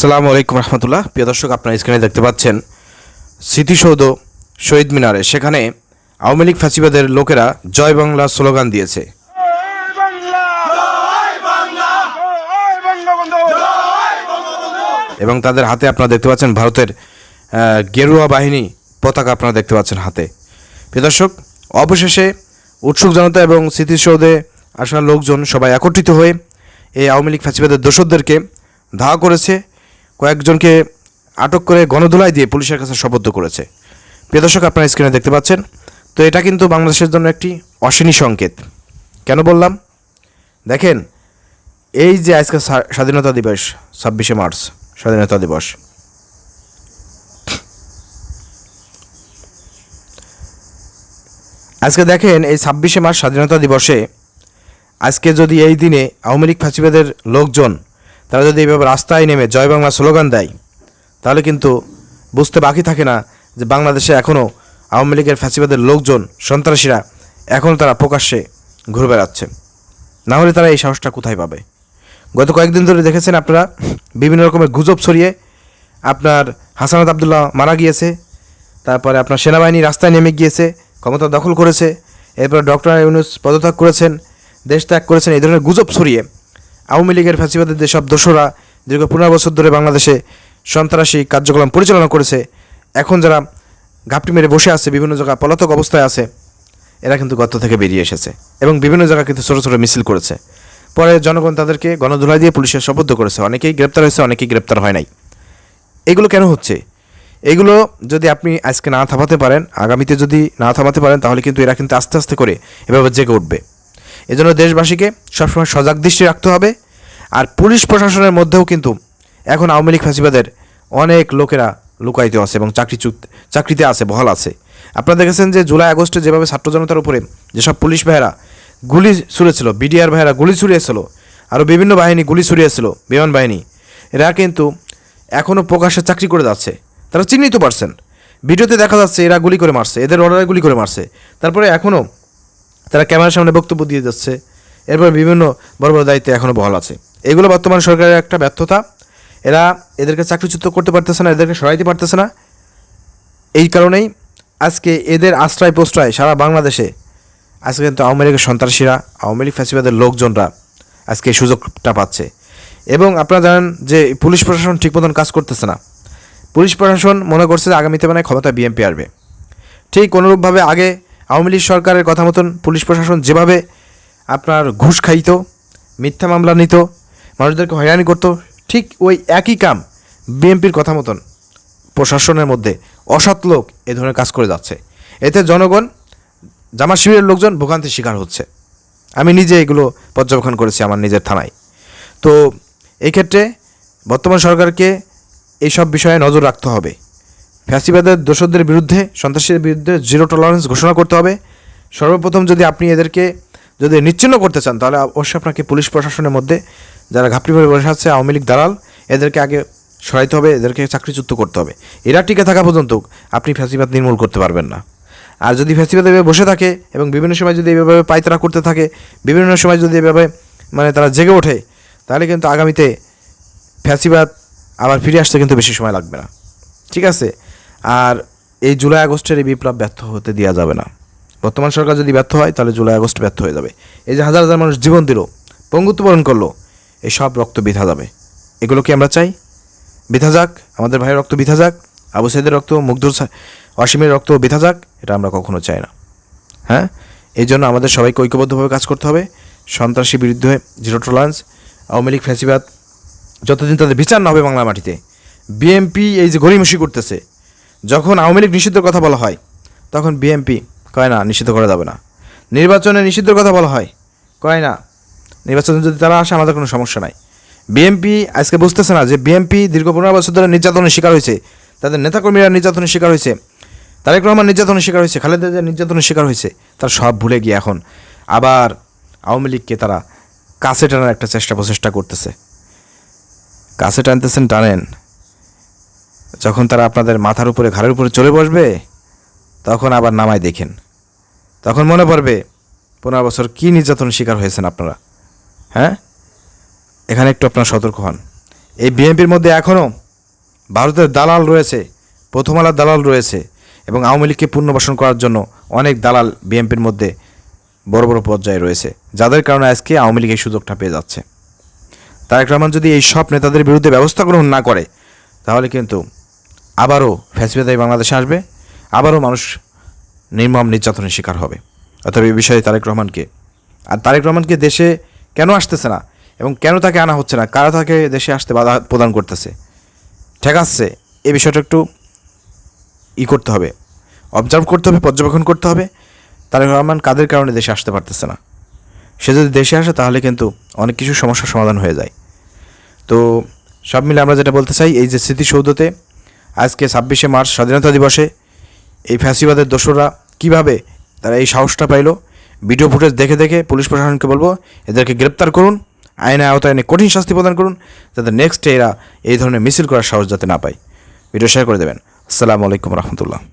আসসালামু আলাইকুম রহমতুল্লাহ। প্রিয় দর্শক, আপনারা স্ক্রিনে দেখতে পাচ্ছেন স্মৃতিসৌধ শহীদ মিনারে। সেখানে আওয়ামী লীগ ফ্যাসিবাদের লোকেরা জয় বাংলা স্লোগান দিয়েছে। এবং তাদের হাতে আপনারা দেখতে পাচ্ছেন ভারতের গেরুয়া বাহিনী পতাকা আপনারা দেখতে পাচ্ছেন হাতে। প্রিয় দর্শক, অবশেষে উৎসুক জনতা এবং স্মৃতিসৌধে আসা লোকজন সবাই একত্রিত হয়ে এই আওয়ামী লীগ ফ্যাসিবাদের দোষরদেরকে ধাওয়া করেছে। কয়েকজনকে আটক করে গণধোলাই দিয়ে পুলিশের কাছে শপথ করেছে। প্রিয় দর্শক, আপনারা স্ক্রিনে দেখতে পাচ্ছেন, তো এটা কিন্তু বাংলাদেশের জন্য একটি অশনি সংকেত। কেন বললাম? দেখেন, এই যে আজকে স্বাধীনতা দিবস, ছাব্বিশে মার্চ, স্বাধীনতা দিবস। আজকে দেখেন, এই ছাব্বিশে মার্চ স্বাধীনতা দিবসে আজকে যদি এই দিনে আওয়ামী লীগ ফাঁসিবাদের লোকজন তারা যদি এইভাবে রাস্তায় নেমে জয় বাংলা স্লোগান দেয়, তাহলে কিন্তু বুঝতে বাকি থাকে না যে বাংলাদেশে এখনও আওয়ামী লীগের ফ্যাসিবাদের লোকজন, সন্ত্রাসীরা এখনও তারা প্রকাশ্যে ঘুরে বেড়াচ্ছে। না হলে তারা এই সাহসটা কোথায় পাবে? গত কয়েকদিন ধরে দেখেছেন আপনারা, বিভিন্ন রকমের গুজব ছড়িয়ে আপনার হাসানাত আবদুল্লাহ মারা গিয়েছে, তারপরে আপনার সেনাবাহিনী রাস্তায় নেমে গিয়েছে, ক্ষমতা দখল করেছে, এরপর ডক্টর ইউনুস পদত্যাগ করেছেন, দেশ ত্যাগ করেছেন, এই ধরনের গুজব ছড়িয়ে আওয়ামী লীগের ফ্যাসিবাদের যেসব দোসরা দীর্ঘ পনেরো বছর ধরে বাংলাদেশে সন্ত্রাসী কার্যক্রম পরিচালনা করেছে, এখন যারা ঘাপটি মেরে বসে আছে, বিভিন্ন জায়গায় পলাতক অবস্থায় আছে, এরা কিন্তু গর্ত থেকে বেরিয়ে এসেছে এবং বিভিন্ন জায়গায় কিন্তু ছোটো ছোটো মিছিল করেছে। পরে জনগণ তাদেরকে গণধোলাই দিয়ে পুলিশের শপথ করেছে। অনেকেই গ্রেপ্তার হয়েছে, অনেকেই গ্রেপ্তার হয় নাই। এগুলো কেন হচ্ছে? এগুলো যদি আপনি আজকে না থামাতে পারেন, আগামীতে যদি না থামাতে পারেন, তাহলে কিন্তু এরা কিন্তু আস্তে আস্তে করে এভাবে জেগে উঠবে। এজন্য দেশবাসীকে সবসময় সজাগ দৃষ্টি রাখতে হবে। আর পুলিশ প্রশাসনের মধ্যেও কিন্তু এখন আওয়ামী লীগ ফাঁসিবাদের অনেক লোকেরা লুকায়িত আছে এবং চাকরি চাকরিতে আছে, বহাল আছে। আপনারা দেখেছেন যে জুলাই, আগস্টে যেভাবে ছাত্র জনতার উপরে যেসব পুলিশ ভাইয়েরা গুলি ছুড়েছিল, বিডিআর ভাইয়েরা গুলি ছুড়িয়েছিল, আরও বিভিন্ন বাহিনী গুলি ছুড়িয়েছিল, বিমান বাহিনী, এরা কিন্তু এখনও প্রকাশ্যে চাকরি করে যাচ্ছে। তারা চিহ্নিত পারছেন। ভিডিওতে দেখা যাচ্ছে এরা গুলি করে মারছে, এদের অর্ডারে গুলি করে মারছে। তারপরে এখনও তারা ক্যামেরার সামনে বক্তব্য দিয়ে যাচ্ছে। এরপর বিভিন্ন বড় বড় দায়িত্বে এখনও বহাল আছে। এগুলো বর্তমান সরকারের একটা ব্যর্থতা। এরা এদেরকে চাকরিচ্যুত করতে পারতেছে না, এদেরকে সরাইতে পারতেছে না। এই কারণেই আজকে এদের আশ্রয় প্রশ্রয় সারা বাংলাদেশে আজকে কিন্তু আওয়ামী লীগের সন্ত্রাসীরা, আওয়ামী লীগ ফ্যাসিবাদের লোকজনরা আজকে এই সুযোগটা পাচ্ছে। এবং আপনারা জানেন যে পুলিশ প্রশাসন ঠিক মতন কাজ করতেছে না। পুলিশ প্রশাসন মনে করছে যে আগামীতে মানে ক্ষমতা বিএনপি আসবে। ঠিক অনুরূপভাবে আগে আওয়ামী লীগ সরকারের কথা মতন পুলিশ প্রশাসন যেভাবে আপনার ঘুষ খাইত, মিথ্যা মামলা নিত, মানুষদেরকে হয়রানি করতো, ঠিক ওই একই কাম বিএনপির কথা মতন প্রশাসনের মধ্যে অসৎ লোক এ ধরনের কাজ করে যাচ্ছে। এতে জনগণ জামা শিবিরের লোকজন ভোগান্তির শিকার হচ্ছে। আমি নিজে এগুলো পর্যবেক্ষণ করেছি আমার নিজের থানায়। তো এক্ষেত্রে বর্তমান সরকারকে এইসব বিষয়ে নজর রাখতে হবে। ফ্যাসিবাদের দোষদের বিরুদ্ধে, সন্ত্রাসীদের বিরুদ্ধে জিরো টলারেন্স ঘোষণা করতে হবে। সর্বপ্রথম যদি আপনি এদেরকে যদি নিচ্ছিন্ন করতে চান, তাহলে অবশ্যই আপনাকে পুলিশ প্রশাসনের মধ্যে যারা ঘাপটি করে বসে আছে, আওয়ামী লীগ দালাল, এদেরকে আগে সরাইতে হবে, এদেরকে চাকরিচ্যুত করতে হবে। এরা টিকে থাকা পর্যন্ত আপনি ফ্যাসিবাদ নির্মূল করতে পারবেন না। আর যদি ফ্যাসিবাদ এভাবে বসে থাকে এবং বিভিন্ন সময় যদি এভাবে পায়তারা করতে থাকে, বিভিন্ন সময় যদি এভাবে মানে তারা জেগে ওঠে, তাহলে কিন্তু আগামীতে ফ্যাসিবাদ আবার ফিরে আসতে কিন্তু বেশি সময় লাগবে না। ঠিক আছে? আর এই জুলাই আগস্টের এই বিপ্লব ব্যর্থ হতে দেওয়া যাবে না। বর্তমান সরকার যদি ব্যর্থ হয়, তাহলে জুলাই আগস্ট ব্যর্থ হয়ে যাবে। এই যে হাজার হাজার মানুষ জীবন দিল, পঙ্গুত্ব বরণ করল, এই সব রক্ত বিধা যাবে। এগুলো কি আমরা চাই? বিধা যাক, আমাদের ভাইয়ের রক্ত বিধা যাক, আবু সাইদের রক্ত, মুগ্ধুর অসীমের রক্ত বিধা যাক, এটা আমরা কখনো চাই না। হ্যাঁ? এই জন্য আমাদের সবাইকে ঐক্যবদ্ধভাবে কাজ করতে হবে। সন্ত্রাসী বিরুদ্ধে জিরো টলারেন্স আওয়ামী লীগ ফ্যাসিবাদ, যতদিন তাদের বিচার না হবে বাংলা মাটিতে বিএমপি এই যে গড়িমসি করতেছে যখন আওয়ামী লীগ নিষিদ্ধের কথা বলা হয়, তখন বিএমপি কয় না, নিষিদ্ধ করা যাবে না। নির্বাচনে নিষিদ্ধের কথা বলা হয়, কয় না, নির্বাচনে যদি তারা আসে, আমাদের কোনো সমস্যা নাই। বিএমপি আজকে বুঝতেছে না যে বিএমপি দীর্ঘ পনেরো বছর ধরে নির্যাতনের শিকার হয়েছে। তাদের নেতাকর্মীরা নির্যাতনের শিকার হয়েছে। তারেক রহমান নির্যাতনের শিকার হয়েছে, খালেদা জিয়া নির্যাতনের শিকার হয়েছে। তারা সব ভুলে গিয়ে এখন আবার আওয়ামী লীগকে তারা কাছে টানার একটা চেষ্টা, প্রচেষ্টা করতেছে। কাছে টানতেছেন, টানেন। যখন তারা আপনাদের মাথার উপরে, ঘাড়ের উপরে চলে বসবে, তখন আবার নামায় দেখেন। তখন মনে পড়বে, পনেরো বছর কী নির্যাতন শিকার হয়েছেন আপনারা? হ্যাঁ? এখানে একটু আপনারা সতর্ক হন। এই বিএনপির মধ্যে এখনও ভারতের দালাল রয়েছে, প্রথম আলার দালাল রয়েছে, এবং আওয়ামী লীগকে পুনর্বাসন করার জন্য অনেক দালাল বিএনপির মধ্যে বড় বড় পর্যায়ে রয়েছে, যাদের কারণে আজকে আওয়ামী লীগ এই সুযোগটা পেয়ে যাচ্ছে। তারেক রহমান যদি এই সব নেতাদের বিরুদ্ধে ব্যবস্থা গ্রহণ না করে, তাহলে কিন্তু আবারও ফ্যাসিবাদাই বাংলাদেশে আসবে, আবারও মানুষ নির্মম নির্যাতনের শিকার হবে। অতএব এই বিষয়ে তারেক রহমানকে আর তারেক রহমানকে দেশে কেন আসতেছে না? এবং কেন তাকে আনা হচ্ছে না? কারা তাকে দেশে আসতে বাধা প্রদান করতেছে? ঠিক আছে এই বিষয়টা একটু ই করতে হবে। অবজার্ভ করতে হবে, পর্যবেক্ষণ করতে হবে। তারেক রহমান কাদের কারণে দেশে আসতে পারতেছে না? সে যদি দেশে আসে, তাহলে কিন্তু অনেক কিছু সমস্যার সমাধান হয়ে যায়। তো সব মিলে আমরা যেটা বলতে চাই, এই যে স্মৃতিসৌধতে আজকে ছাব্বিশে মার্চ স্বাধীনতা দিবসে এই ফ্যাসিবাদের দোষরা কীভাবে তারা এই সাহসটা পাইলো? ভিডিও ফুটেজ দেখে দেখে পুলিশ প্রশাসনকে বলব, এদেরকে গ্রেপ্তার করুন, আইনে আওতায় এনে কঠিন শাস্তি প্রদান করুন, যাতে নেক্সট এরা এই ধরনের মিছিল করার সাহস যাতে না পায়। ভিডিও শেয়ার করে দেবেন। আসসালামু আলাইকুম রহমতুল্লাহ।